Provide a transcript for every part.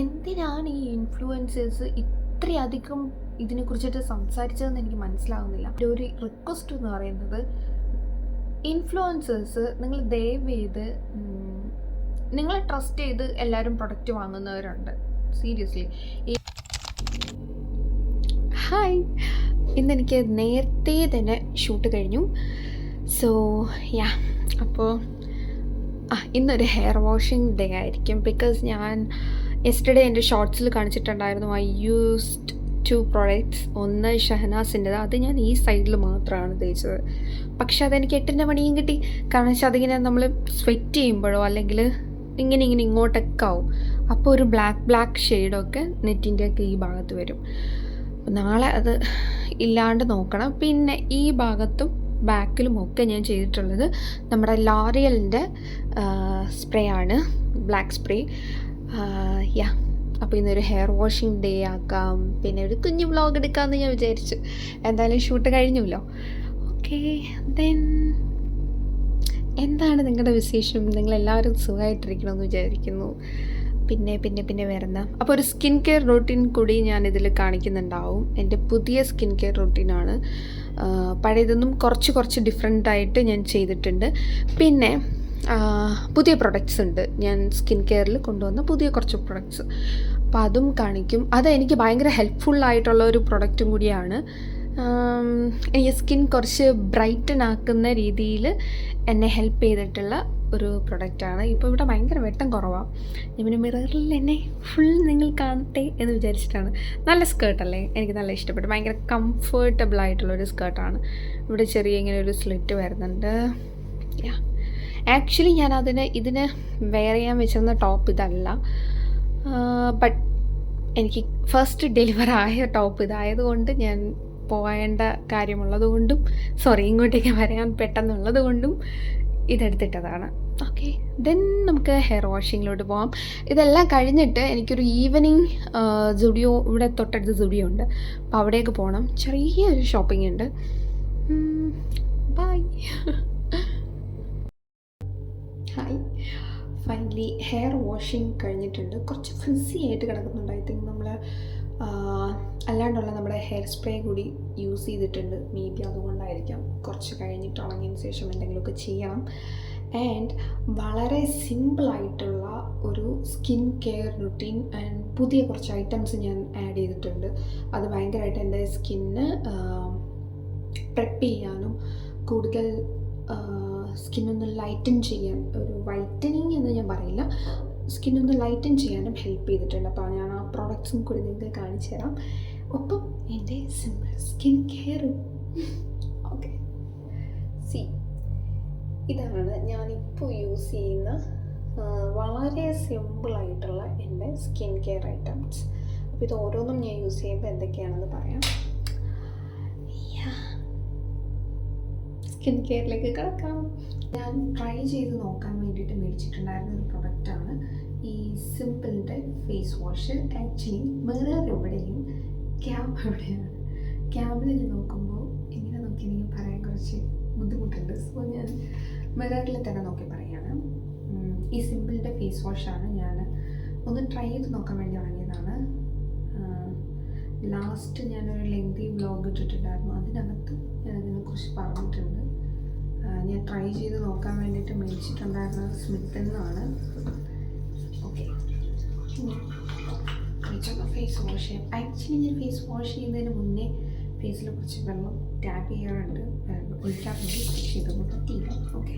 എന്തിനാണ് ഈ ഇൻഫ്ലുവൻസേഴ്സ് ഇത്രയധികം ഇതിനെക്കുറിച്ചിട്ട് സംസാരിച്ചതെന്ന് എനിക്ക് മനസ്സിലാവുന്നില്ല. ഒരു റിക്വസ്റ്റ് എന്ന് പറയുന്നത് ഇൻഫ്ലുവൻസേഴ്സ് നിങ്ങൾ ദയവ് ചെയ്ത് നിങ്ങളെ ട്രസ്റ്റ് ചെയ്ത് എല്ലാവരും പ്രൊഡക്റ്റ് വാങ്ങുന്നവരുണ്ട്. സീരിയസ്ലി ഹായ് ഇന്നെനിക്ക് നേരത്തെ തന്നെ ഷൂട്ട് കഴിഞ്ഞു. സോ യാ അപ്പോൾ ആ ഇന്നൊരു ഹെയർ വാഷിംഗ് ഡേ ആയിരിക്കും. ബിക്കോസ് ഞാൻ യെസ്റ്റർഡേ എന്റെ ഷോർട്സിൽ കാണിച്ചിട്ടുണ്ടായിരുന്നു ഐ യൂസ്ഡ് ടു പ്രൊഡക്ട്സ് ഒന്ന് ഷഹനാസിന്റെത് അത് ഞാൻ ഈ സൈഡിൽ മാത്രമാണ് തേച്ചത്. പക്ഷെ അതെനിക്ക് എട്ടിന്റെ മണിയും കിട്ടി. കാരണം വെച്ചാൽ അതിങ്ങനെ നമ്മൾ സ്വെറ്റ് ചെയ്യുമ്പോഴോ അല്ലെങ്കിൽ ഇങ്ങനെ ഇങ്ങനെ ഇങ്ങോട്ടൊക്കെ ആവും. അപ്പോൾ ഒരു ബ്ലാക്ക് ബ്ലാക്ക് ഷെയ്ഡൊക്കെ നെറ്റിന്റെയൊക്കെ ഈ ഭാഗത്ത് വരും. നാളെ അത് ഇല്ലാണ്ട് നോക്കണം. പിന്നെ ഈ ഭാഗത്തും ബാക്കിലും ഒക്കെ ഞാൻ ചെയ്തിട്ടുള്ളത് നമ്മുടെ ലോറിയലിന്റെ സ്പ്രേ ആണ്. Black spray yeah. അപ്പോൾ ഇന്നൊരു ഹെയർ വാഷിംഗ് ഡേ ആക്കാം. പിന്നെ ഒരു കുഞ്ഞു വ്ളോഗ് എടുക്കാമെന്ന് ഞാൻ വിചാരിച്ചു. എന്തായാലും ഷൂട്ട് കഴിഞ്ഞല്ലോ. ഓക്കെ ദെൻ എന്താണ് നിങ്ങളുടെ വിശേഷം? നിങ്ങൾ നിങ്ങളെല്ലാവരും സുഖമായിട്ടിരിക്കണമെന്ന് വിചാരിക്കുന്നു. പിന്നെ പിന്നെ പിന്നെ വരുന്ന അപ്പോൾ ഒരു സ്കിൻ കെയർ റൂട്ടീൻ കൂടി ഞാൻ ഇതിൽ കാണിക്കുന്നുണ്ടാവും. എന്റെ പുതിയ സ്കിൻ കെയർ റൂട്ടീനാണ് പഴയതൊന്നും കുറച്ച് കുറച്ച് ഡിഫറെന്റ് ആയിട്ട് ഞാൻ ചെയ്തിട്ടുണ്ട്. പിന്നെ പുതിയ പ്രൊഡക്ട്സ് ഉണ്ട്. ഞാൻ സ്കിൻ കെയറിൽ കൊണ്ടുവന്ന പുതിയ കുറച്ച് പ്രൊഡക്ട്സ് അപ്പോൾ അതും കാണിക്കും. അത് എനിക്ക് ഭയങ്കര ഹെൽപ്ഫുൾ ആയിട്ടുള്ള ഒരു പ്രൊഡക്റ്റും കൂടിയാണ്. എനിക്ക് സ്കിൻ കുറച്ച് ബ്രൈറ്റൻ ആക്കുന്ന രീതിയിൽ എന്നെ ഹെൽപ്പ് ചെയ്തിട്ടുള്ള ഒരു പ്രൊഡക്റ്റാണ് ഇപ്പോൾ ഇവിടെ ഭയങ്കര വെട്ടം കുറവാണ് ഞാൻ പിന്നെ മിററിൽ എന്നെ ഫുൾ നിങ്ങൾ കാണട്ടെ എന്ന് വിചാരിച്ചിട്ടാണ്. നല്ല സ്കേർട്ടല്ലേ എനിക്ക് നല്ല ഇഷ്ടപ്പെട്ടു. ഭയങ്കര കംഫർട്ടബിൾ ആയിട്ടുള്ളൊരു സ്കേർട്ടാണ് ഇവിടെ ചെറിയ ഇങ്ങനെ ഒരു സ്ലിറ്റ് വരുന്നുണ്ട്. യാ ആക്ച്വലി ഞാൻ അതിന് ഇതിന് വെയർ ചെയ്യാൻ വെച്ചിരുന്ന ടോപ്പ് ഇതല്ല. ബട്ട് എനിക്ക് ഫസ്റ്റ് ഡെലിവർ ആയ ടോപ്പ് ഇതായതുകൊണ്ട് ഞാൻ പോകേണ്ട കാര്യമുള്ളതുകൊണ്ടും സോറി ഇങ്ങോട്ടേക്ക് വരാൻ പെട്ടെന്നുള്ളത് കൊണ്ടും ഇതെടുത്തിട്ടതാണ്. ഓക്കെ ദെൻ നമുക്ക് ഹെയർ വാഷിങ്ങിലോട്ട് പോകാം ഇതെല്ലാം കഴിഞ്ഞിട്ട് എനിക്കൊരു ഈവനിങ് സുഡിയോ ഇവിടെ തൊട്ടടുത്ത് സുഡിയോ ഉണ്ട്. അപ്പോൾ അവിടേക്ക് പോകണം ചെറിയൊരു ഷോപ്പിംഗ് ഉണ്ട്. Bye hi finally hair washing കഴിഞ്ഞിട്ടുണ്ട്. കുറച്ച് ഫ്രിസി ആയിട്ട് കിടക്കുന്നുണ്ട് ഐ തിങ്ക് നമ്മൾ അല്ലാണ്ടുള്ള നമ്മുടെ ഹെയർ സ്പ്രേ കൂടി യൂസ് ചെയ്തിട്ടുണ്ട്. മേ ബി അതുകൊണ്ടായിരിക്കാം. കുറച്ച് കഴിഞ്ഞിട്ട് ഉണങ്ങിയതിന് ശേഷം എന്തെങ്കിലുമൊക്കെ ചെയ്യണം. ആൻഡ് വളരെ സിമ്പിളായിട്ടുള്ള ഒരു സ്കിൻ കെയർ റുട്ടീൻ ആൻഡ് പുതിയ കുറച്ച് ഐറ്റംസ് ഞാൻ ആഡ് ചെയ്തിട്ടുണ്ട്. അത് ഭയങ്കരമായിട്ട് എന്റെ സ്കിന്ന് പ്രെപ്പ് ചെയ്യാനും കൂടുതൽ സ്കിന്നൊന്ന് ലൈറ്റൻ ചെയ്യാൻ ഒരു വൈറ്റനിങ് എന്ന് ഞാൻ പറയില്ല. സ്കിന്നൊന്ന് ലൈറ്റൻ ചെയ്യാനും ഹെൽപ്പ് ചെയ്തിട്ടുണ്ട്. അപ്പോൾ ഞാൻ ആ പ്രോഡക്ട്സും കൂടി നിങ്ങൾക്ക് കാണിച്ചു തരാം. ഒപ്പം എന്റെ സിമ്പിൾ സ്കിൻ കെയറും. ഓക്കെ. സി. ഇതാണ് ഞാനിപ്പോൾ യൂസ് ചെയ്യുന്ന വളരെ സിമ്പിളായിട്ടുള്ള എന്റെ സ്കിൻ കെയർ ഐറ്റംസ്. അപ്പോൾ ഇത് ഓരോന്നും ഞാൻ യൂസ് ചെയ്യുമ്പോൾ എന്തൊക്കെയാണെന്ന് പറയാം. സ്കിൻ കെയറിലേക്ക് കിടക്കാം. ഞാൻ ട്രൈ ചെയ്ത് നോക്കാൻ വേണ്ടിയിട്ട് മേടിച്ചിട്ടുണ്ടായിരുന്ന ഒരു പ്രൊഡക്റ്റാണ് ഈ സിമ്പിളിന്റെ ഫേസ് വാഷ് ആക്ച്വലി മിറർ എവിടെയും ക്യാബ് എവിടെയാണ്? ക്യാബിൽ ഞാൻ നോക്കുമ്പോൾ എങ്ങനെ നോക്കി എനിക്ക് പറയാൻ കുറച്ച് ബുദ്ധിമുട്ടുണ്ട്. സോ ഞാൻ മിററിൽ തന്നെ നോക്കി പറയാണ്. ഈ സിമ്പിളിന്റെ ഫേസ് വാഷാണ് ഞാൻ ഒന്ന് ട്രൈ ചെയ്ത് നോക്കാൻ വേണ്ടി വാങ്ങിയതാണ്. ലാസ്റ്റ് ഞാനൊരു ലെങ്തി ബ്ലോഗ് ഇട്ടിട്ടുണ്ടായിരുന്നു. അതിനകത്ത് ഞാൻ അതിനെക്കുറിച്ച് പറഞ്ഞിട്ടുണ്ട്. ഞാൻ ട്രൈ ചെയ്ത് നോക്കാൻ വേണ്ടിയിട്ട് മേടിച്ചിട്ടുണ്ടായിരുന്നത് സ്മിത്ത് എന്നാണ്. ഓക്കെ ഫേസ് വാഷ് ചെയ്യാം. ആക്ച്വലി ഞാൻ ഫേസ് വാഷ് ചെയ്യുന്നതിന് മുന്നേ ഫേസിൽ കുറച്ച് വെള്ളം ടാപ്പ് ചെയ്യാറുണ്ട്. ഒഴിക്കാറുണ്ട് പക്ഷേ ഇതൊന്നും പറ്റിയില്ല ഓക്കെ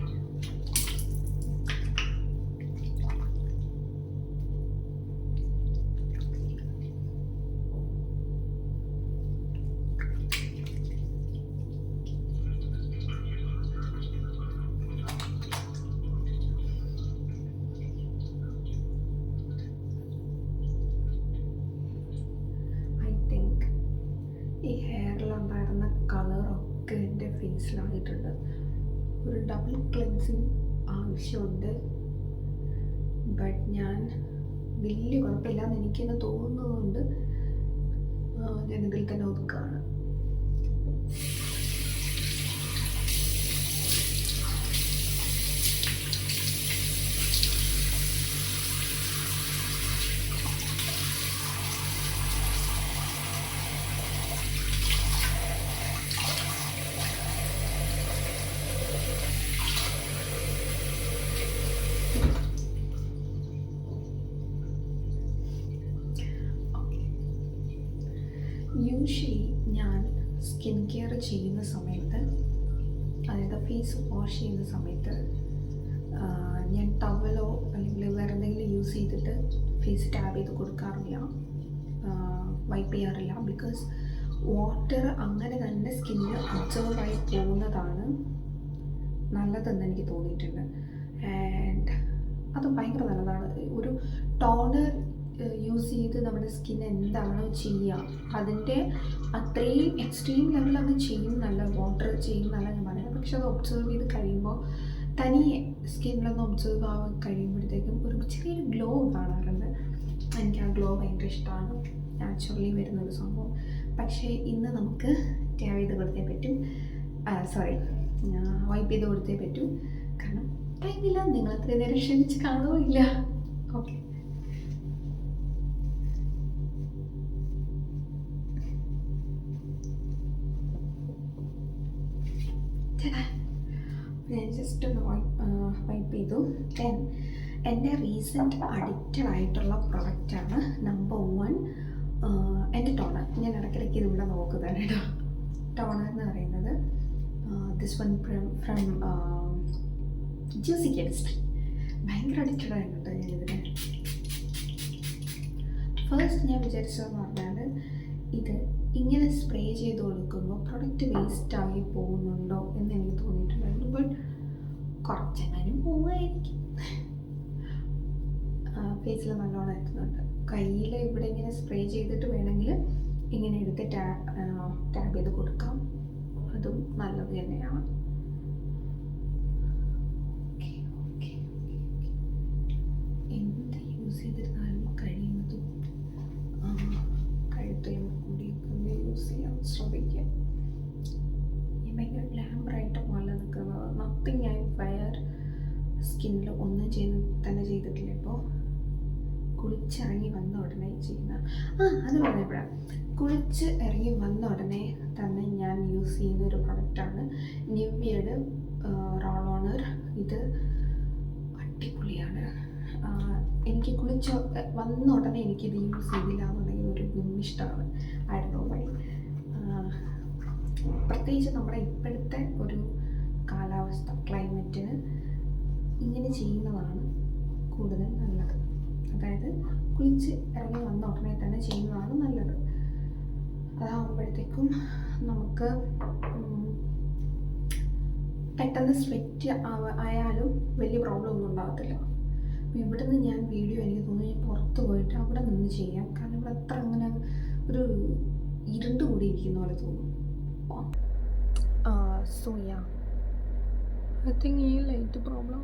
ബട്ട് ഞാൻ വലിയ കുഴപ്പമില്ലാന്ന് എനിക്ക് തന്നെ തോന്നുന്നതുകൊണ്ട് ഞാൻ ഇതിൽ തന്നെ ഒതുക്കുകയാണ് ഫേസ് വാഷ് ചെയ്യുന്ന സമയത്ത് ഞാൻ ടവലോ അല്ലെങ്കിൽ വേറെ എന്തെങ്കിലും യൂസ് ചെയ്തിട്ട് ഫേസ് ടാബ് ചെയ്ത് കൊടുക്കാറില്ല. വൈപ്പ് ചെയ്യാറില്ല. ബിക്കോസ് വാട്ടർ അങ്ങനെ തന്നെ സ്കിന്നിൽ അബ്സോർവായി പോകുന്നതാണ് നല്ലതെന്ന് എനിക്ക് തോന്നിയിട്ടുണ്ട്. ആൻഡ് അത് ഭയങ്കര നല്ലതാണ്. ഒരു ടോണർ യൂസ് ചെയ്ത് നമ്മുടെ സ്കിൻ എന്താണോ ചെയ്യുക അതിന്റെ അത്രയും എക്സ്ട്രീം ലെവൽ ചെയ്യും. നല്ല വാട്ടർ ചെയ്യുന്നല്ല ഞാൻ പറയുന്നത് പക്ഷെ അത് ഒബ്സർവ് ചെയ്ത് കഴിയുമ്പോൾ തനിയെ സ്കിന്നിലൊന്ന് ഒബ്സർവ് ആവാൻ കഴിയുമ്പോഴത്തേക്കും ഒരു ചെറിയൊരു ഗ്ലോ കാണാറുണ്ട്. എനിക്ക് ആ ഗ്ലോ ഭയങ്കര ഇഷ്ടമാണ്. നാച്ചുറലി വരുന്നൊരു സംഭവം. പക്ഷേ ഇന്ന് നമുക്ക് ടാവ് ചെയ്ത് കൊടുത്തേ പറ്റും. സോറി വൈപ്പ് ചെയ്ത് കൊടുത്തേ പറ്റും. കാരണം ടൈമില്ല നിങ്ങൾ അത്രയും നേരം ക്ഷമിച്ച് കാണുമോ ഇല്ല. ഓക്കെ ജസ്റ്റ് ഒന്ന് വൈപ്പ് ചെയ്തു. ദെൻ എന്റെ റീസെന്റ് അഡിക്റ്റഡ് ആയിട്ടുള്ള പ്രൊഡക്റ്റാണ് നമ്പർ വൺ എന്റെ ടോണർ ഞാൻ ഇടയ്ക്കിടയ്ക്ക് ഇതിവിടെ നോക്കുന്നതാണ് കേട്ടോ. ടോണർ എന്ന് പറയുന്നത് this one from Juicy Chemistry ഭയങ്കര അഡിക്റ്റഡ് ആയിട്ടുണ്ട് ഞാനിതിന് ഫസ്റ്റ് ഞാൻ വിചാരിച്ചതെന്ന് പറഞ്ഞാൽ ഇത് ഇങ്ങനെ സ്പ്രേ ചെയ്ത് കൊടുക്കുമ്പോൾ പ്രൊഡക്റ്റ് വേസ്റ്റ് ആയി പോകുന്നുണ്ടോ എന്ന് എനിക്ക് തോന്നിയിട്ടുണ്ടായിരുന്നു. ബട്ട് കുറച്ചെങ്ങാനും പോവുമായിരിക്കും. ഫേസിൽ നല്ലോണം എത്തുന്നുണ്ട്. കയ്യിൽ ഇവിടെ ഇങ്ങനെ സ്പ്രേ ചെയ്തിട്ട് വേണമെങ്കിൽ ഇങ്ങനെ എടുത്ത് ടാ ടാബ് ചെയ്ത് കൊടുക്കാം. അതും നല്ലത് തന്നെയാണ്. സ്കിന്നിൽ ഒന്നും ചെയ്ത് തന്നെ ചെയ്തിട്ടില്ല. ഇപ്പോൾ കുളിച്ചിറങ്ങി വന്ന ഉടനെ ചെയ്യുന്ന. ആ അത് പറഞ്ഞപ്പോഴാണ് കുളിച്ച് ഇറങ്ങി വന്ന ഉടനെ തന്നെ ഞാൻ യൂസ് ചെയ്യുന്ന ഒരു പ്രൊഡക്റ്റാണ് നിവ്യയുടെ റോൾ ഓണർ ഇത് അടിപൊളിയാണ്. എനിക്ക് കുളിച്ച് വന്ന ഉടനെ എനിക്കിത് യൂസ് ചെയ്തില്ല എന്നുണ്ടെങ്കിൽ ഒരു ഇഷ്ടമാണ് ആയിരുന്നു വൈ പ്രത്യേകിച്ച് നമ്മുടെ ഇപ്പോഴത്തെ ഒരു കാലാവസ്ഥ ക്ലൈമറ്റിന് ഇങ്ങനെ ചെയ്യുന്നതാണ് കൂടുതൽ നല്ലത്. അതായത് കുളിച്ച് ഇറങ്ങി വന്ന ഉടനെ തന്നെ ചെയ്യുന്നതാണ് നല്ലത്. അതാകുമ്പോഴത്തേക്കും നമുക്ക് പെട്ടെന്ന് സ്വെറ്റ് ആയാലും വലിയ പ്രോബ്ലം ഒന്നും ഉണ്ടാകത്തില്ല. അപ്പോൾ ഇവിടുന്ന് ഞാൻ വീഡിയോ എനിക്ക് തോന്നുന്നു ഞാൻ പുറത്ത് പോയിട്ട് അവിടെ നിന്ന് ചെയ്യാം. കാരണം ഇവിടെ അത്ര അങ്ങനെ ഒരു ഇരുണ്ട് കൂടി ഇരിക്കുന്ന പോലെ തോന്നും. സോ ഐ തിങ്ക് ഈ ലൈറ്റ് പ്രോബ്ലം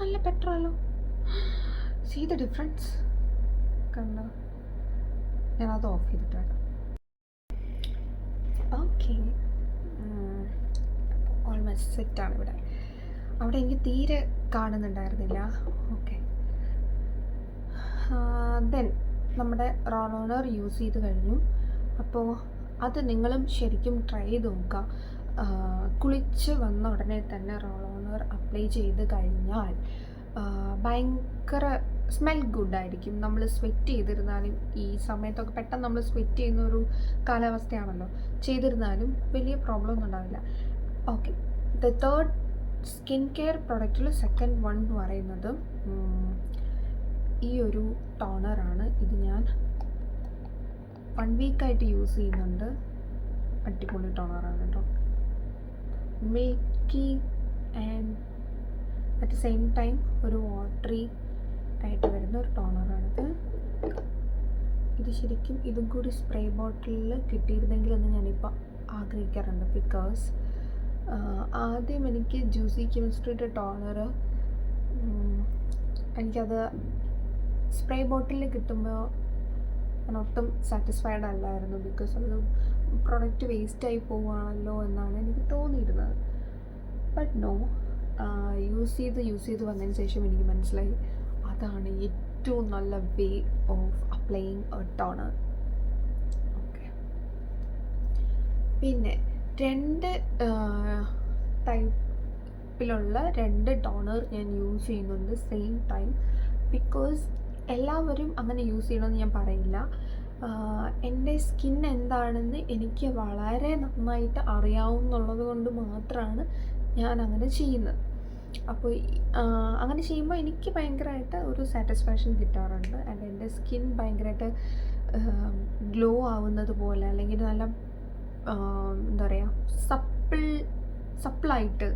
നല്ല ആണല്ലോ. സീ ദ ഡിഫറൻസ് കണ്ടോ? ഞാനത് ഓഫ് ചെയ്തിട്ടാണ് ഓക്കെ ഓൾമോസ്റ്റ് സെറ്റാണ് ഇവിടെ. അവിടെ എനിക്ക് തീരെ കാണുന്നുണ്ടായിരുന്നില്ല. ഓക്കെ ദെൻ നമ്മുടെ റോൾ ഓണർ യൂസ് ചെയ്ത് കഴിഞ്ഞു. അപ്പോൾ അത് നിങ്ങളും ശരിക്കും ട്രൈ ചെയ്ത് നോക്കുക. കുളിച്ച് വന്ന ഉടനെ തന്നെ റോൾ ഓണർ അപ്ലൈ ചെയ്ത് കഴിഞ്ഞാൽ ഭയങ്കര സ്മെൽ ഗുഡായിരിക്കും നമ്മൾ സ്വെറ്റ് ചെയ്തിരുന്നാലും ഈ സമയത്തൊക്കെ പെട്ടെന്ന് നമ്മൾ സ്വെറ്റ് ചെയ്യുന്ന ഒരു കാലാവസ്ഥയാണല്ലോ. ചെയ്തിരുന്നാലും വലിയ പ്രോബ്ലം ഒന്നും ഉണ്ടാവില്ല. Okay the third skin care പ്രൊഡക്റ്റിൽ second one എന്ന് പറയുന്നത് ഈ ഒരു ടോണറാണ് ഇത് ഞാൻ വൺ വീക്കായിട്ട് യൂസ് ചെയ്യുന്നുണ്ട്. അടിപൊളി ടോണറാണ് കേട്ടോ milky and at same time ഒരു വാട്ടറി ആയിട്ട് വരുന്ന ഒരു ടോണറാണിത് ഇത്. ശരിക്കും ഇതും കൂടി സ്പ്രേ ബോട്ടിലിൽ കിട്ടിയിരുന്നെങ്കിൽ എന്ന് ഞാനിപ്പോൾ ആഗ്രഹിക്കാറുണ്ട് ബിക്കോസ് ആദ്യം എനിക്ക് ജ്യൂസി കെമിസ്ട്രിയുടെ ടോണർ എനിക്കത് സ്പ്രേ ബോട്ടിലിൽ കിട്ടുമ്പോൾ ഞാൻ ഒട്ടും സാറ്റിസ്ഫൈഡ് അല്ലായിരുന്നു ബിക്കോസ് അത് പ്രൊഡക്റ്റ് വേസ്റ്റായി പോവുകയാണല്ലോ എന്നാണ് എനിക്ക് തോന്നിയിരുന്നത്. ബട്ട് നോ യൂസ് ചെയ്ത് യൂസ് ചെയ്ത് വന്നതിന് ശേഷം എനിക്ക് മനസ്സിലായി അതാണ് ഏറ്റവും നല്ല way of applying a toner okay പിന്നെ രണ്ട് ടൈപ്പിലുള്ള രണ്ട് ടോണർ ഞാൻ യൂസ് ചെയ്യുന്നുണ്ട് സെയിം ടൈം ബിക്കോസ് എല്ലാവരും അങ്ങനെ യൂസ് ചെയ്യണമെന്ന് ഞാൻ പറയില്ല. എന്റെ സ്കിൻ എന്താണെന്ന് എനിക്ക് വളരെ നന്നായിട്ട് അറിയാവുന്നുള്ളത് കൊണ്ട് മാത്രമാണ് ഞാൻ അങ്ങനെ ചെയ്യുന്നത്. അപ്പോൾ അങ്ങനെ ചെയ്യുമ്പോൾ എനിക്ക് ഭയങ്കരമായിട്ട് ഒരു സാറ്റിസ്ഫാക്ഷൻ കിട്ടാറുണ്ട്. ആൻഡ് എന്റെ സ്കിൻ ഭയങ്കരമായിട്ട് ഗ്ലോ ആവുന്നത് പോലെ അല്ലെങ്കിൽ നല്ല എന്താ പറയുക സപ്പിൾ സപ്പിളായിട്ട്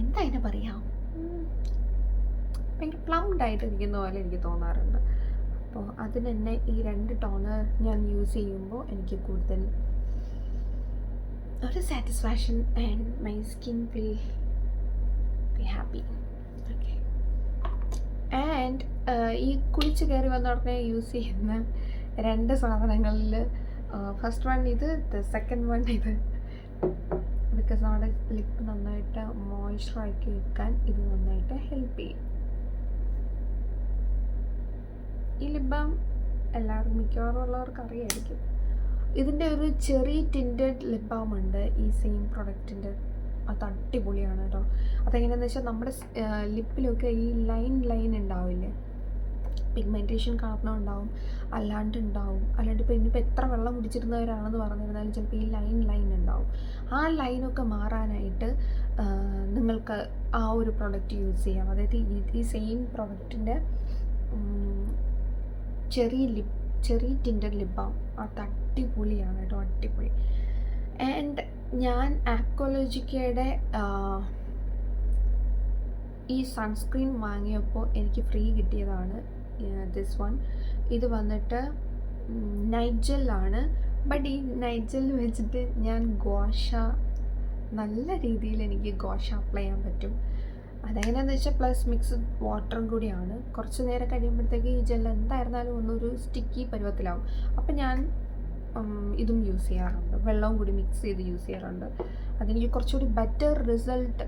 എന്താ അതിനെ പറയുക ഭയങ്കര പ്ലംഡ് ആയിട്ട് ഇരിക്കുന്ന പോലെ എനിക്ക് തോന്നാറുണ്ട്. അപ്പോൾ അതിന് തന്നെ ഈ രണ്ട് ടോണർ ഞാൻ യൂസ് ചെയ്യുമ്പോൾ എനിക്ക് കൂടുതൽ ഒരു satisfaction and my skin be happy okay and ഈ കുളിച്ച് കയറി വന്ന ഉടനെ യൂസ് ചെയ്യുന്ന രണ്ട് സാധനങ്ങളിൽ ഫസ്റ്റ് വൺ ഇത് സെക്കൻഡ് വൺ ഇത്. ബിക്കോസ് നമ്മുടെ ലിപ്പ് നന്നായിട്ട് മോയ്സ്ചറാക്കി വെക്കാൻ ഇത് നന്നായിട്ട് ഹെൽപ്പ് ചെയ്യും. ഈ ലിപ് ബാം എല്ലാവർക്കും മിക്കവാറും ഉള്ളവർക്ക് അറിയായിരിക്കും. ഇതിന്റെ ഒരു ചെറിയ ടിന്റഡ് ലിപ് ബാം ഉണ്ട്. ഈ സെയിം പ്രൊഡക്റ്റിന്റെ അത് അടിപൊളിയാണ് കേട്ടോ. അതെങ്ങനെയാണെന്ന് വെച്ചാൽ നമ്മുടെ ലിപ്പിലൊക്കെ ഈ ലൈൻ ലൈൻ ഉണ്ടാവില്ലേ? പിഗ്മെന്റേഷൻ കാരണം ഉണ്ടാവും. അല്ലാണ്ട് ഉണ്ടാവും. അല്ലാണ്ട് ഇപ്പോൾ ഇനിയിപ്പോൾ എത്ര വെള്ളം കുടിച്ചിരുന്നവരാണെന്ന് പറഞ്ഞിരുന്നാലും ചിലപ്പോൾ ഈ ലൈൻ ലൈൻ ഉണ്ടാവും. ആ ലൈനൊക്കെ മാറാനായിട്ട് നിങ്ങൾക്ക് ആ ഒരു പ്രൊഡക്റ്റ് യൂസ് ചെയ്യാം. അതായത് ഈ സെയിം പ്രൊഡക്റ്റിന്റെ ചെറിയ ലിപ് ചെറിയ ടിൻഡർ ലിബാം. അത് അടിപൊളിയാണ് കേട്ടോ അടിപൊളി ആൻഡ് ഞാൻ ആക്കോളജിക്കയുടെ ഈ സൺസ്ക്രീൻ വാങ്ങിയപ്പോൾ എനിക്ക് ഫ്രീ കിട്ടിയതാണ് ദിസ് വൺ ഇത് വന്നിട്ട് നൈജലാണ് ബട്ട് ഈ നൈജൽ വെച്ചിട്ട് ഞാൻ ഗോഷ നല്ല രീതിയിൽ എനിക്ക് ഗോഷ അപ്ലൈ ചെയ്യാൻ പറ്റും. അതെങ്ങനെയാണെന്ന് വെച്ചാൽ പ്ലസ് മിക്സ്ഡ് വാട്ടറും കൂടിയാണ്. കുറച്ച് നേരം കഴിയുമ്പോഴത്തേക്ക് ഈ ജെൽ എന്തായിരുന്നാലും ഒന്നൊരു സ്റ്റിക്കി പരുവത്തിലാവും. അപ്പം ഞാൻ ഇതും യൂസ് ചെയ്യാറുണ്ട്. വെള്ളവും കൂടി മിക്സ് ചെയ്ത് യൂസ് ചെയ്യാറുണ്ട്. അതെനിക്ക് കുറച്ചുകൂടി ബെറ്റർ റിസൾട്ട്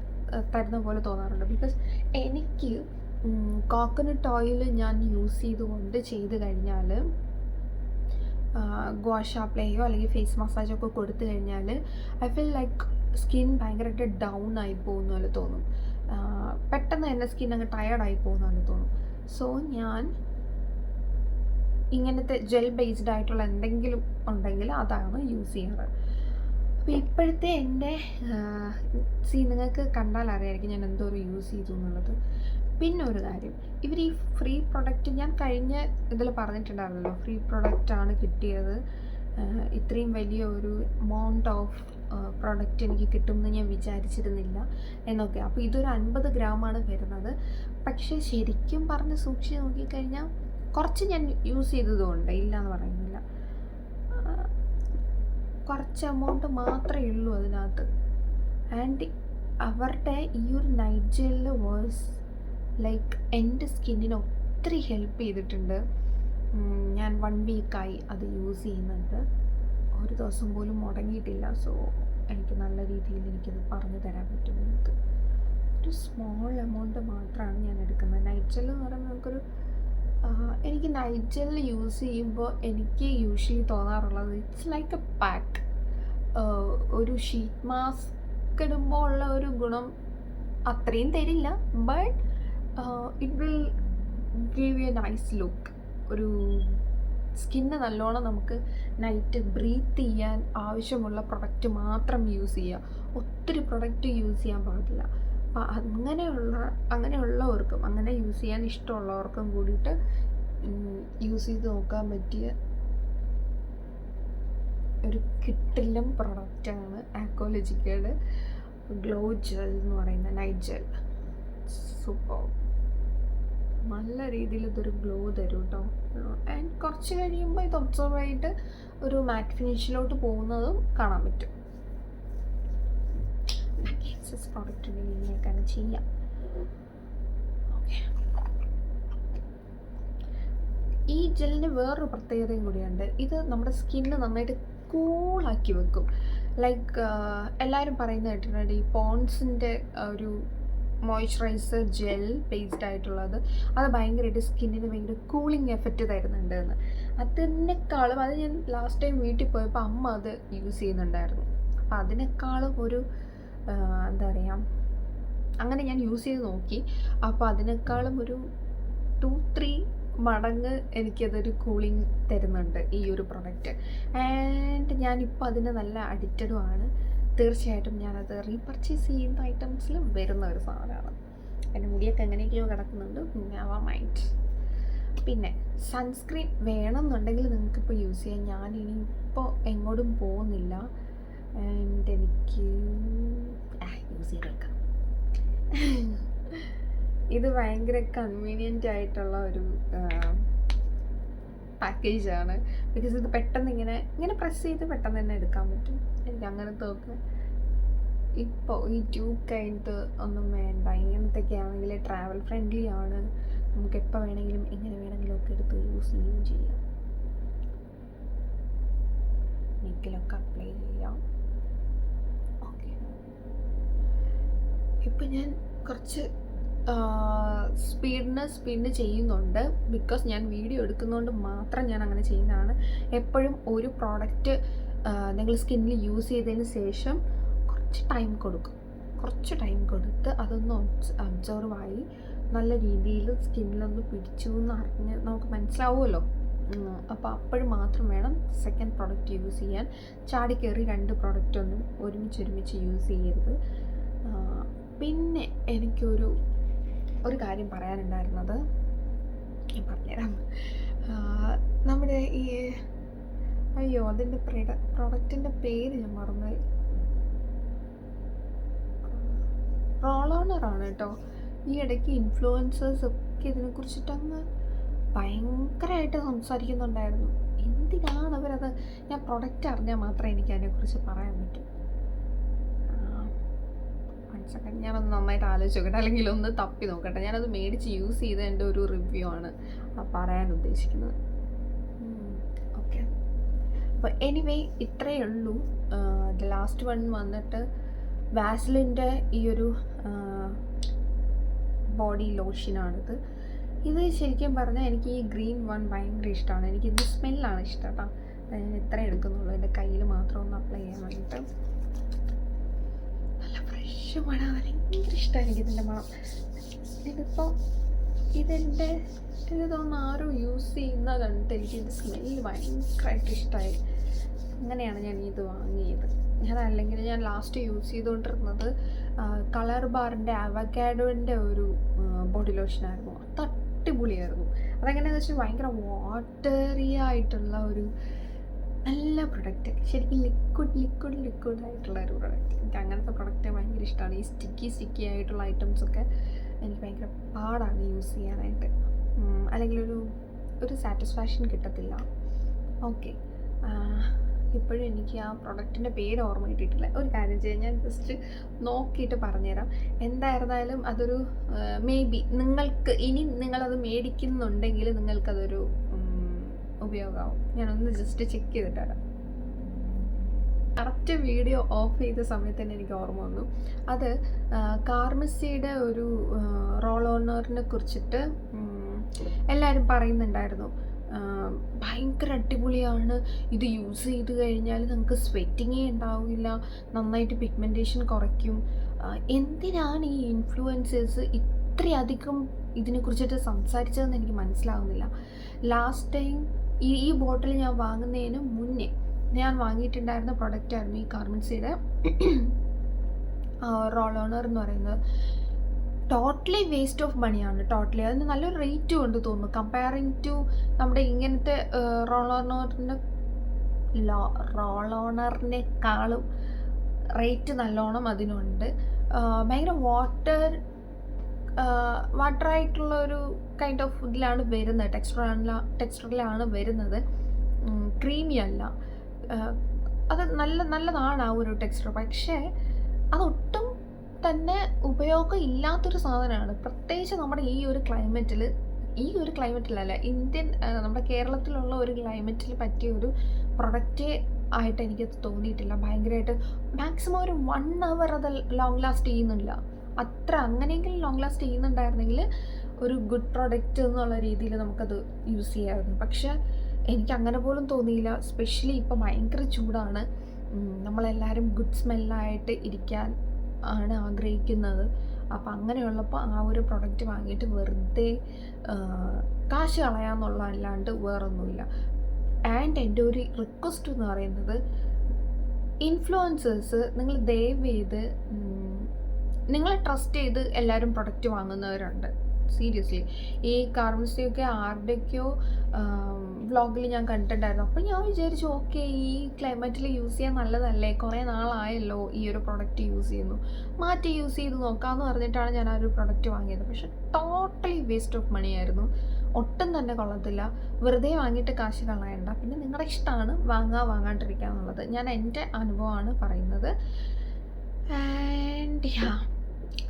തരുന്ന പോലെ തോന്നാറുണ്ട്. ബിക്കോസ് എനിക്ക് കോക്കനട്ട് ഓയിൽ ഞാൻ യൂസ് ചെയ്തുകൊണ്ട് ചെയ്ത് കഴിഞ്ഞാൽ ഗോഷ പ്ലേയോ അല്ലെങ്കിൽ ഫേസ് മസാജോ ഒക്കെ കൊടുത്തു കഴിഞ്ഞാൽ ഐ ഫീൽ ലൈക്ക് സ്കിൻ ഭയങ്കരമായിട്ട് ഡൗൺ ആയി പോകുന്ന പോലെ തോന്നും. പെട്ടെന്ന് എന്റെ സ്കിൻ അങ്ങ് ടയർഡായി പോകുന്ന പോലെ തോന്നും സോ ഞാൻ ഇങ്ങനത്തെ ജെൽ ബേസ്ഡ് ആയിട്ടുള്ള എന്തെങ്കിലും ഉണ്ടെങ്കിൽ അതാണ് യൂസ് ചെയ്യാറ് അപ്പോൾ ഇപ്പോഴത്തെ എന്റെ സീ നിങ്ങൾക്ക് കണ്ടാൽ അറിയായിരിക്കും ഞാൻ എന്തോരം യൂസ് ചെയ്തു എന്നുള്ളത്. പിന്നെ ഒരു കാര്യം ഇവർ ഈ ഫ്രീ പ്രൊഡക്റ്റ് ഞാൻ കഴിഞ്ഞ ഇതിൽ പറഞ്ഞിട്ടുണ്ടായിരുന്നല്ലോ ഫ്രീ പ്രൊഡക്റ്റാണ് കിട്ടിയത്. ഇത്രയും വലിയ ഒരു എമൗണ്ട് ഓഫ് പ്രൊഡക്റ്റ് എനിക്ക് കിട്ടുമെന്ന് ഞാൻ വിചാരിച്ചിരുന്നില്ല എന്നൊക്കെ. അപ്പോൾ ഇതൊരു അൻപത് ഗ്രാമാണ് വരുന്നത്. പക്ഷേ ശരിക്കും പറഞ്ഞ് സൂക്ഷിച്ച് നോക്കിക്കഴിഞ്ഞാൽ കുറച്ച് ഞാൻ യൂസ് ചെയ്തതുകൊണ്ട് ഇല്ല എന്ന് പറയുന്നില്ല കുറച്ച് എമൗണ്ട് മാത്രമേ ഉള്ളൂ അതിനകത്ത്. ആൻഡ് അവരുടെ ഈ ഒരു നൈറ്റ് ജെല്ല് വാസ് ലൈക്ക് എന്റെ സ്കിന്നിന് ഒത്തിരി ഹെൽപ്പ് ചെയ്തിട്ടുണ്ട്. ഞാൻ വൺ വീക്കായി അത് യൂസ് ചെയ്യുന്നുണ്ട്. ഒരു ദിവസം പോലും മുടങ്ങിയിട്ടില്ല. സോ എനിക്ക് നല്ല രീതിയിൽ എനിക്കത് പറഞ്ഞു തരാൻ പറ്റും. നിങ്ങൾക്ക് ഒരു സ്മോൾ എമൗണ്ട് മാത്രമാണ് ഞാൻ എടുക്കുന്നത്. നൈറ്റ് എന്ന് പറയുമ്പോൾ നമുക്കൊരു എനിക്ക് നൈറ്റ് ജെൽ യൂസ് ചെയ്യുമ്പോൾ എനിക്ക് യൂഷ്വലി തോന്നാറുള്ളത് ഇറ്റ്സ് ലൈക്ക് എ പാക്ക് ഒരു ഷീറ്റ് മാസ്ക് ഇടുമ്പോൾ ഉള്ള ഒരു ഗുണം അത്രയും തരില്ല. But it will give a nice look ഒരു സ്കിന്ന് നല്ലോണം നമുക്ക് നൈറ്റ് ബ്രീത്ത് ചെയ്യാൻ ആവശ്യമുള്ള പ്രൊഡക്റ്റ് മാത്രം യൂസ് ചെയ്യുക. ഒത്തിരി പ്രൊഡക്റ്റ് യൂസ് ചെയ്യാൻ പാടില്ല. അപ്പം അങ്ങനെയുള്ള അങ്ങനെയുള്ളവർക്കും അങ്ങനെ യൂസ് ചെയ്യാൻ ഇഷ്ടമുള്ളവർക്കും കൂടിയിട്ട് യൂസ് ചെയ്ത് നോക്കാൻ പറ്റിയ ഒരു കിട്ടില്ലം പ്രൊഡക്റ്റാണ് ആക്കോളജിക്കയുടെ ഗ്ലോ ജെൽ എന്ന് പറയുന്ന നൈറ്റ് ജെൽ. സൂപ്പർ. നല്ല രീതിയിൽ ഇതൊരു ഗ്ലോ തരും കേട്ടോ ആൻഡ് കുറച്ച് കഴിയുമ്പോൾ ഇത് ഒബ്സർവ് ആയിട്ട് ഒരു മാറ്റ് ഫിനിഷിലോട്ട് പോകുന്നതും കാണാൻ പറ്റും. പ്രോഡക്റ്റിന്റെ ഇങ്ങനെയൊക്കെയാണ് ചെയ്യാം. ഈ ജെല്ലിന് വേറൊരു പ്രത്യേകതയും കൂടിയുണ്ട്. ഇത് നമ്മുടെ സ്കിന്ന് നന്നായിട്ട് കൂളാക്കി വെക്കും. ലൈക്ക് എല്ലാവരും പറയുന്നത് കേട്ടിട്ടുണ്ട് ഈ പോൺസിന്റെ ഒരു മോയ്സ്ചറൈസർ ജെൽ ബേസ്ഡ് ആയിട്ടുള്ളത്. അത് ഭയങ്കരമായിട്ട് സ്കിന്നിന് ഭയങ്കര കൂളിംഗ് എഫക്റ്റ് തരുന്നുണ്ട് എന്ന് അതിനേക്കാളും അത് ഞാൻ ലാസ്റ്റ് ടൈം വീട്ടിൽ പോയപ്പോൾ അമ്മ അത് യൂസ് ചെയ്യുന്നുണ്ടായിരുന്നു. അപ്പം അതിനേക്കാളും ഒരു എന്താ പറയുക അങ്ങനെ ഞാൻ യൂസ് ചെയ്ത് നോക്കി. അപ്പോൾ അതിനേക്കാളും ഒരു ടു ത്രീ മടങ്ങ് എനിക്കതൊരു കൂളിംഗ് തരുന്നുണ്ട് ഈ ഒരു പ്രൊഡക്റ്റ് ആൻഡ് ഞാനിപ്പോൾ അതിന് നല്ല അഡിക്റ്റഡുമാണ് തീർച്ചയായിട്ടും ഞാനത് റീപർച്ചേസ് ചെയ്യുന്ന ഐറ്റംസിൽ വരുന്ന ഒരു സാധനമാണ്. എന്റെ മുടിയൊക്കെ എങ്ങനെയൊക്കെയോ കിടക്കുന്നുണ്ട് നെവർ മൈൻഡ് പിന്നെ സൺസ്ക്രീൻ വേണമെന്നുണ്ടെങ്കിൽ നിങ്ങൾക്കിപ്പോൾ യൂസ് ചെയ്യാം. ഞാൻ ഇപ്പോൾ എങ്ങോട്ടും പോകുന്നില്ല. ആൻഡ് എനിക്ക് യൂസ് ചെയ്തേക്കാം ഇത് ഭയങ്കര കൺവീനിയന്റ് ആയിട്ടുള്ള ഒരു പാക്കേജാണ് ബിക്കോസ് ഇത് പെട്ടെന്ന് ഇങ്ങനെ ഇങ്ങനെ പ്രസ് ചെയ്ത് പെട്ടെന്ന് തന്നെ എടുക്കാൻ പറ്റും. എനിക്ക് അങ്ങനത്തെ ഒക്കെ ഇപ്പോൾ ഈ ട്യൂബ് കഴിഞ്ഞിട്ട് ഒന്നും വേണ്ട. ഇങ്ങനത്തെയൊക്കെ ആണെങ്കിൽ ട്രാവൽ ഫ്രണ്ട്ലി ആണ്. നമുക്ക് എപ്പോൾ വേണമെങ്കിലും എങ്ങനെ വേണമെങ്കിലും ഒക്കെ എടുത്ത് യൂസ് ചെയ്യുകയും ചെയ്യാം. നെക്കിലൊക്കെ അപ്ലൈ ചെയ്യാം. ഓക്കെ ഇപ്പം ഞാൻ കുറച്ച് സ്പീഡിന് സ്പിന്ന് ചെയ്യുന്നുണ്ട്. ബിക്കോസ് ഞാൻ വീഡിയോ എടുക്കുന്നതുകൊണ്ട് മാത്രം ഞാൻ അങ്ങനെ ചെയ്യുന്നതാണ്. എപ്പോഴും ഒരു പ്രോഡക്റ്റ് നിങ്ങൾ സ്കിന്നിൽ യൂസ് ചെയ്തതിന് ശേഷം കുറച്ച് ടൈം കൊടുക്കും. കുറച്ച് ടൈം കൊടുത്ത് അതൊന്ന് അബ്സോർവ് ആയി നല്ല രീതിയിൽ സ്കിന്നിലൊന്ന് പിടിച്ചു എന്ന് അറിഞ്ഞ് നമുക്ക് മനസ്സിലാവുമല്ലോ. അപ്പോൾ അപ്പോഴും മാത്രം വേണം സെക്കൻഡ് പ്രോഡക്റ്റ് യൂസ് ചെയ്യാൻ. ചാടി കയറി രണ്ട് പ്രോഡക്റ്റൊന്നും ഒരുമിച്ച് ഒരുമിച്ച് യൂസ് ചെയ്യരുത്. പിന്നെ എനിക്കൊരു ഒരു കാര്യം പറയാനുണ്ടായിരുന്നത് ഞാൻ പറഞ്ഞുതരാം. നമ്മുടെ ഈ അയ്യോ അതിന്റെ പ്രൊഡക്റ്റിന്റെ പേര് ഞാൻ മറന്നുപോയി റോൾ ഓണറാണ് കേട്ടോ. ഈ ഇടയ്ക്ക് ഇൻഫ്ലുവൻസേഴ്സ് ഒക്കെ ഇതിനെ കുറിച്ചിട്ടങ്ങ് ഭയങ്കരമായിട്ട് സംസാരിക്കുന്നുണ്ടായിരുന്നു. എന്തിനാണ് അവരത് ഞാൻ പ്രൊഡക്റ്റ് അറിഞ്ഞാൽ മാത്രമേ എനിക്ക് അതിനെക്കുറിച്ച് പറയാൻ പറ്റൂ. സെക്കൻഡ് ഞാനൊന്ന് നന്നായിട്ട് ആലോചിച്ചോക്കട്ടെ. അല്ലെങ്കിൽ ഒന്ന് തപ്പി നോക്കട്ടെ. ഞാനത് മേടിച്ച് യൂസ് ചെയ്ത എന്റെ ഒരു റിവ്യൂ ആണ്. പറയാൻ ഉദ്ദേശിക്കുന്നത്. ഓക്കെ അപ്പോൾ എനിവേ ഇത്രയേ ഉള്ളൂ. ലാസ്റ്റ് വൺ വന്നിട്ട് വാസ്ലിന്റെ ഈ ഒരു ബോഡി ലോഷനാണിത് ഇത് ശരിക്കും പറഞ്ഞാൽ എനിക്ക് ഈ ഗ്രീൻ വൺ ഭയങ്കര ഇഷ്ടമാണ് എനിക്ക് ഇത് സ്മെല്ലാണ് ഇഷ്ടം കേട്ടോ ഞാൻ ഇത്ര എടുക്കുന്നുള്ളൂ. എന്റെ കയ്യിൽ മാത്രം ഒന്ന് അപ്ലൈ ചെയ്യാൻ വേണ്ടിയിട്ട് നല്ല ഫ്രഷ് ഭയങ്കര ഇഷ്ടമാണ് എനിക്ക് ഇതിന്റെ മണം. ഇതിപ്പോൾ ഇതെന്റെ ഇത് തോന്നുന്നു ആരും യൂസ് ചെയ്യുന്ന കണ്ടിട്ട് ഇത് സ്മെല്ല് ഭയങ്കരമായിട്ട് ഇഷ്ടമായി അങ്ങനെയാണ് ഞാൻ ഇത് വാങ്ങിയത്. ഞാൻ അല്ലെങ്കിൽ ഞാൻ ലാസ്റ്റ് യൂസ് ചെയ്തുകൊണ്ടിരുന്നത് കളർ ബാറിന്റെ അവക്കാഡോന്റെ ഒരു ബോഡി ലോഷനായിരുന്നു അത് അടിപൊളിയായിരുന്നു. അതെങ്ങനെയാണെന്ന് വെച്ചാൽ ഭയങ്കര വാട്ടറി ആയിട്ടുള്ള ഒരു നല്ല പ്രൊഡക്റ്റ് ശരിക്കും ലിക്വിഡ് ലിക്വിഡ് ലിക്വിഡ് ആയിട്ടുള്ള ഒരു പ്രൊഡക്റ്റ് എനിക്ക് അങ്ങനത്തെ പ്രൊഡക്റ്റ് ഭയങ്കര ഇഷ്ടമാണ് ഈ സ്റ്റിക്കി സ്റ്റിക്കി ആയിട്ടുള്ള ഐറ്റംസ് ഒക്കെ എനിക്ക് ഭയങ്കര പാടാണ് യൂസ് ചെയ്യാനായിട്ട്. അല്ലെങ്കിൽ ഒരു ഒരു സാറ്റിസ്ഫാക്ഷൻ കിട്ടത്തില്ല. ഓക്കെ ഇപ്പോഴും എനിക്ക് ആ പ്രൊഡക്റ്റിന്റെ പേര് ഓർമ്മ കിട്ടിയിട്ടില്ല. ഒരു കാര്യം ചെയ്യാം. ഞാൻ ജസ്റ്റ് നോക്കിയിട്ട് പറഞ്ഞുതരാം. എന്തായിരുന്നാലും അതൊരു മേ ബി നിങ്ങൾക്ക് ഇനി നിങ്ങളത് മേടിക്കുന്നുണ്ടെങ്കിൽ നിങ്ങൾക്കതൊരു ഉപയോഗമാവും. ഞാനൊന്ന് ജസ്റ്റ് ചെക്ക് ചെയ്തിട്ട് കറക്റ്റ് വീഡിയോ ഓഫ് ചെയ്ത സമയത്ത് തന്നെ എനിക്ക് ഓർമ്മ വന്നു. അത് കാർമസിയുടെ ഒരു റോൾ ഓണറിനെ കുറിച്ചിട്ട് എല്ലാവരും പറയുന്നുണ്ടായിരുന്നു. ഭയങ്കര അടിപൊളിയാണ്. ഇത് യൂസ് ചെയ്ത് കഴിഞ്ഞാൽ നമുക്ക് സ്വെറ്റിങ്ങേ ഉണ്ടാവില്ല. നന്നായിട്ട് പിഗ്മെന്റേഷൻ കുറയ്ക്കും. എന്തിനാണ് ഈ ഇൻഫ്ലുവൻസേഴ്സ് ഇത്രയധികം ഇതിനെക്കുറിച്ചിട്ട് സംസാരിച്ചതെന്ന് എനിക്ക് മനസ്സിലാവുന്നില്ല. ലാസ്റ്റ് ടൈം ഈ ഈ ബോട്ടിൽ ഞാൻ വാങ്ങുന്നതിന് മുന്നേ ഞാൻ വാങ്ങിയിട്ടുണ്ടായിരുന്ന പ്രൊഡക്റ്റായിരുന്നു ഈ കാർമെൻസിയുടെ റോൾ ഓണർ എന്ന് പറയുന്നത്. ടോട്ടലി വേസ്റ്റ് ഓഫ് മണിയാണ് ടോട്ടലി അതിന് നല്ലൊരു റേറ്റും ഉണ്ട് തോന്നുന്നു. കമ്പയറിങ് ടു നമ്മുടെ ഇങ്ങനത്തെ റോൾ ഓണറിന്റെ റോൾ ഓണറിനേക്കാളും റേറ്റ് നല്ലോണം അതിനുണ്ട്. ഭയങ്കര വാട്ടർ വാട്ടറായിട്ടുള്ളൊരു കൈൻഡ് ഓഫ് ഇതിലാണ് വരുന്നത്. ടെക്സ്റ്ററിലാണ് ടെക്സ്റ്ററിലാണ് വരുന്നത്. ക്രീമി അല്ല അത് നല്ല നല്ലതാണ് ആ ഒരു ടെക്സ്റ്റർ പക്ഷേ അതൊട്ടും തന്നെ ഉപയോഗം ഇല്ലാത്തൊരു സാധനമാണ്. പ്രത്യേകിച്ച് നമ്മുടെ ഈ ഒരു ക്ലൈമറ്റിൽ ഈ ഒരു ക്ലൈമറ്റിലല്ല ഇന്ത്യൻ നമ്മുടെ കേരളത്തിലുള്ള ഒരു ക്ലൈമറ്റിൽ പറ്റിയ ഒരു പ്രൊഡക്റ്റ് ആയിട്ട് എനിക്ക് തോന്നിയിട്ടില്ല. ഭയങ്കരമായിട്ട് മാക്സിമം ഒരു വൺ അവർ അത് ലോങ് ലാസ്റ്റ് ചെയ്യുന്നില്ല. അത്ര അങ്ങനെയെങ്കിലും ലോങ് ലാസ്റ്റ് ചെയ്യുന്നുണ്ടായിരുന്നെങ്കിൽ ഒരു ഗുഡ് പ്രൊഡക്റ്റ് എന്നുള്ള രീതിയിൽ നമുക്കത് യൂസ് ചെയ്യാമായിരുന്നു പക്ഷേ എനിക്ക് അങ്ങനെ പോലും തോന്നിയില്ല. സ്പെഷ്യലി ഇപ്പോൾ ഭയങ്കര ചൂടാണ്. നമ്മളെല്ലാവരും ഗുഡ് സ്മെല്ലായിട്ട് ഇരിക്കാൻ ആണ് ആഗ്രഹിക്കുന്നത്. അപ്പോൾ അങ്ങനെയുള്ളപ്പോൾ ആ ഒരു പ്രൊഡക്റ്റ് വാങ്ങിയിട്ട് വെറുതെ കാശ് കളയാമെന്നുള്ള അല്ലാണ്ട് വേറൊന്നുമില്ല. ആൻഡ് എന്റെ ഒരു റിക്വസ്റ്റ് എന്ന് പറയുന്നത് ഇൻഫ്ലുവൻസേഴ്സ് നിങ്ങൾ ദയവ് ചെയ്ത് നിങ്ങളെ ട്രസ്റ്റ് ചെയ്ത് എല്ലാവരും പ്രൊഡക്റ്റ് വാങ്ങുന്നവരുണ്ട്. സീരിയസ്ലി ഈ കാർമസിയൊക്കെ ആരുടെയൊക്കെയോ വ്ളോഗിൽ ഞാൻ കണ്ടിട്ടുണ്ടായിരുന്നു. അപ്പോൾ ഞാൻ വിചാരിച്ചു ഓക്കെ ഈ ക്ലൈമറ്റിൽ യൂസ് ചെയ്യാൻ നല്ലതല്ലേ? കുറേ നാളായല്ലോ ഈ ഒരു പ്രൊഡക്റ്റ് യൂസ് ചെയ്യുന്നു. മാറ്റി യൂസ് ചെയ്ത് നോക്കാമെന്ന് പറഞ്ഞിട്ടാണ് ഞാൻ ആ ഒരു പ്രൊഡക്റ്റ് വാങ്ങിയത്. പക്ഷെ ടോട്ടലി വേസ്റ്റ് ഓഫ് മണി ആയിരുന്നു. ഒട്ടും തന്നെ കൊള്ളത്തില്ല. വെറുതെ വാങ്ങിയിട്ട് കാശ് കളയണ്ട. പിന്നെ നിങ്ങളുടെ ഇഷ്ടമാണ് വാങ്ങാ വാങ്ങാണ്ടിരിക്കുക എന്നുള്ളത് ഞാൻ എന്റെ അനുഭവമാണ് പറയുന്നത്. ആൻഡ് യാ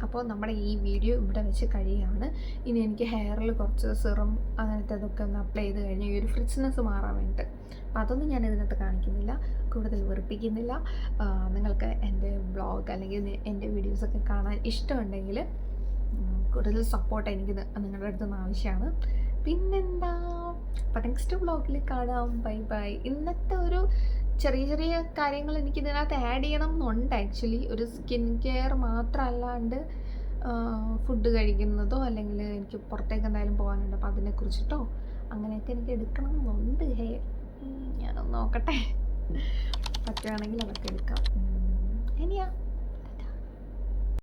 അപ്പോൾ നമ്മുടെ ഈ വീഡിയോ ഇവിടെ വെച്ച് കഴിയുകയാണ് ഇനി എനിക്ക് ഹെയറിൽ കുറച്ച് സിറം അങ്ങനത്തെ ഇതൊക്കെ ഒന്ന് അപ്ലൈ ചെയ്ത് കഴിഞ്ഞ് ഈ ഒരു ഫ്രിച്ച്നെസ് മാറാൻ വേണ്ടിയിട്ട്. അപ്പോൾ അതൊന്നും ഞാൻ ഇതിനകത്ത് കാണിക്കുന്നില്ല. കൂടുതൽ വെറുപ്പിക്കുന്നില്ല. നിങ്ങൾക്ക് എന്റെ ബ്ലോഗ് അല്ലെങ്കിൽ എന്റെ വീഡിയോസൊക്കെ കാണാൻ ഇഷ്ടമുണ്ടെങ്കിൽ കൂടുതൽ സപ്പോർട്ട് എനിക്ക് നിങ്ങളുടെ അടുത്ത് നിന്ന് ആവശ്യമാണ്. പിന്നെന്താ? അപ്പം നെക്സ്റ്റ് വ്ളോഗിൽ കാണാം. ബൈ ബൈ ഇന്നത്തെ ഒരു ചെറിയ ചെറിയ കാര്യങ്ങൾ എനിക്ക് ഇതിനകത്ത് ആഡ് ചെയ്യണം എന്നുണ്ട് ആക്ച്വലി ഒരു സ്കിൻ കെയർ മാത്രമല്ലാണ്ട് ഫുഡ് കഴിക്കുന്നതോ അല്ലെങ്കിൽ എനിക്ക് പുറത്തേക്ക് എന്തായാലും പോകാനുണ്ട്. അപ്പോൾ അതിനെക്കുറിച്ചിട്ടോ അങ്ങനെയൊക്കെ എനിക്ക് എടുക്കണം എന്നുണ്ട് ഹേ ഞാനൊന്ന് നോക്കട്ടെ. പറ്റുകയാണെങ്കിൽ അതൊക്കെ എടുക്കാം. ഇനിയാ